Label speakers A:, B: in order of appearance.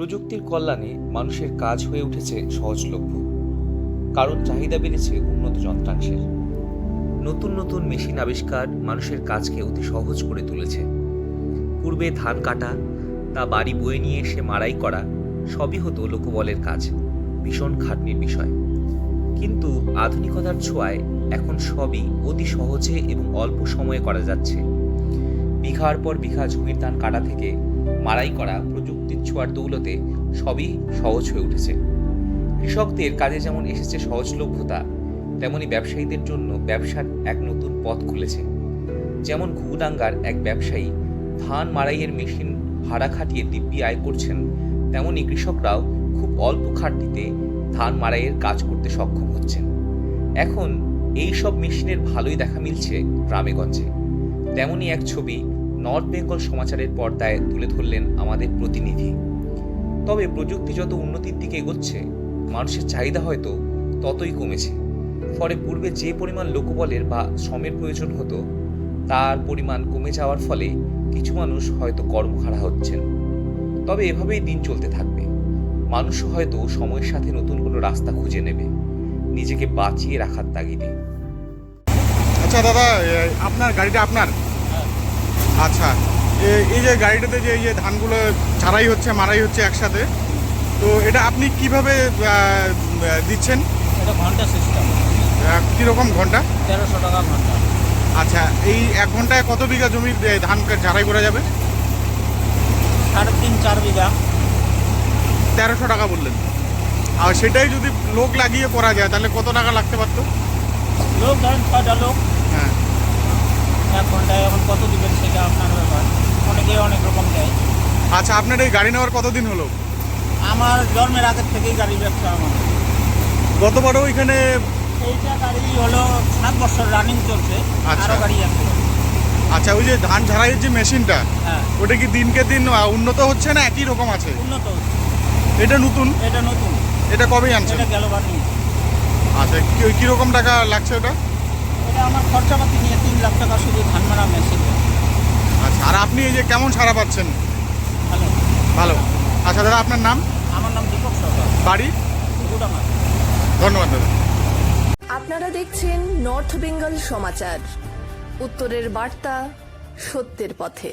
A: প্রযুক্তির কল্যাণে মানুষের কাজ হয়ে উঠেছে সহজলভ্য। কারণ চাহিদা বেড়েছে উন্নত যন্ত্রাংশের। নতুন নতুন মেশিন আবিষ্কার মানুষের কাজকে অতি সহজ করে তুলেছে। পূর্বে ধান কাটা, তা বাড়ি বয়ে নিয়ে এসে মাড়াই করা, সবই হতো লোকবলের কাজ, ভীষণ খাটনির বিষয়। কিন্তু আধুনিকতার ছোঁয়ায় এখন সবই অতি সহজে এবং অল্প সময়ে করা যাচ্ছে। বিঘার পর বিঘা জমির ধান কাটা থেকে মাড়াই করা প্রযুক্তির ছোঁয়ার দৌলতে সবই সহজ হয়ে উঠেছে। কৃষকদের কাজে যেমন এসেছে সহজলভ্যতা, তেমনি ব্যবসায়ীদের জন্য ব্যবসার এক নতুন পথ খুলেছে। যেমন ঘুঘুডাঙ্গার এক ব্যবসায়ী ধান মাড়াইয়ের মেশিন ভাড়া খাটিয়ে দিব্যি আয় করছেন, তেমনি কৃষকরাও খুব অল্প খাটনিতে ধান মাড়াইয়ের কাজ করতে সক্ষম হচ্ছেন। এখন এই সব মেশিনের ভালোই দেখা মিলছে গ্রামেগঞ্জে তেমনই এক ছবি নর্থ বেঙ্গল সমাচারের পর্দায় তুলে ধরলেন আমাদের প্রতিনিধি। তবে প্রযুক্তি যত উন্নতির দিকে এগোচ্ছে, মানুষের চাহিদা হয়তো ততই কমেছে। ফলে পূর্বে যে পরিমাণ লোকবলের বা শ্রমের প্রয়োজন হতো, তার পরিমাণ কমে যাওয়ার ফলে কিছু মানুষ হয়তো কর্মহারা হচ্ছেন। তবে এভাবেই দিন চলতে থাকবে। মানুষও হয়তো সময়ের সাথে নতুন কোনো রাস্তা খুঁজে নেবে, নিজেকে বাঁচিয়ে রাখার তাগিদে।
B: আচ্ছা দাদা আপনার, গাড়িটা আপনার? আচ্ছা। এই যে গাড়িটাতে যে এই যে ধানগুলো ছাড়াই হচ্ছে মারাই হচ্ছে একসাথে তো এটা আপনি কীভাবে দিচ্ছেন?
C: এটা ঘণ্টা সিস্টেম
B: কীরকম ঘণ্টা?
C: তেরোশো টাকা ঘণ্টা।
B: আচ্ছা এই এক ঘন্টায় কত বিঘা জমির ধান ঝাড়াই করা যাবে?
C: সাড়ে তিন চার বিঘা।
B: তেরোশো টাকা বললেন। আর সেটাই যদি লোক লাগিয়ে করা যায় তাহলে কত টাকা লাগতে পারতো?
C: লোক ধরেন ছয়টা লোক।
B: হ্যাঁ।
C: এক ঘন্টায় এখন কত দিবেন সেটা আপনার ব্যাপার। অনেকে অনেক রকম দেয়।
B: আচ্ছা আপনার এই গাড়ি নেওয়ার কতদিন হলো?
C: আমার জন্মের আগের থেকেই গাড়ি ব্যবসা আমার।
B: গতবারও এখানে
C: এইটা গাড়ি হলো সাত বছর রানিং চলছে
B: আচ্ছা।
C: আরও গাড়ি আছে।
B: আচ্ছা ওই যে ধান ঝাড়াইয়ের যে মেশিনটা
C: হ্যাঁ।
B: ওটা কি দিনকে দিন উন্নত হচ্ছে না একই রকম আছে?
C: উন্নত হচ্ছে।
B: এটা নতুন?
C: এটা নতুন।
B: এটা কবে আনছে
C: এটা গেল
B: আচ্ছা কি- কীরকম টাকা লাগছে ওটা?
C: এটা আমার খরচাপাতি নিয়ে তিন লাখ টাকা শুধু ধান মারা মেশিন
B: আচ্ছা আর আপনি এই যে কেমন সারা পাচ্ছেন?
C: ভালো।
B: ভালো। আচ্ছা দাদা আপনার নাম?
C: আমার নাম দীপক সরকার।
B: বাড়ি? ধন্যবাদ দাদা।
D: আপনারা দেখছেন নর্থ বেঙ্গল সমাচার। উত্তরের বার্তা সত্যের পথে।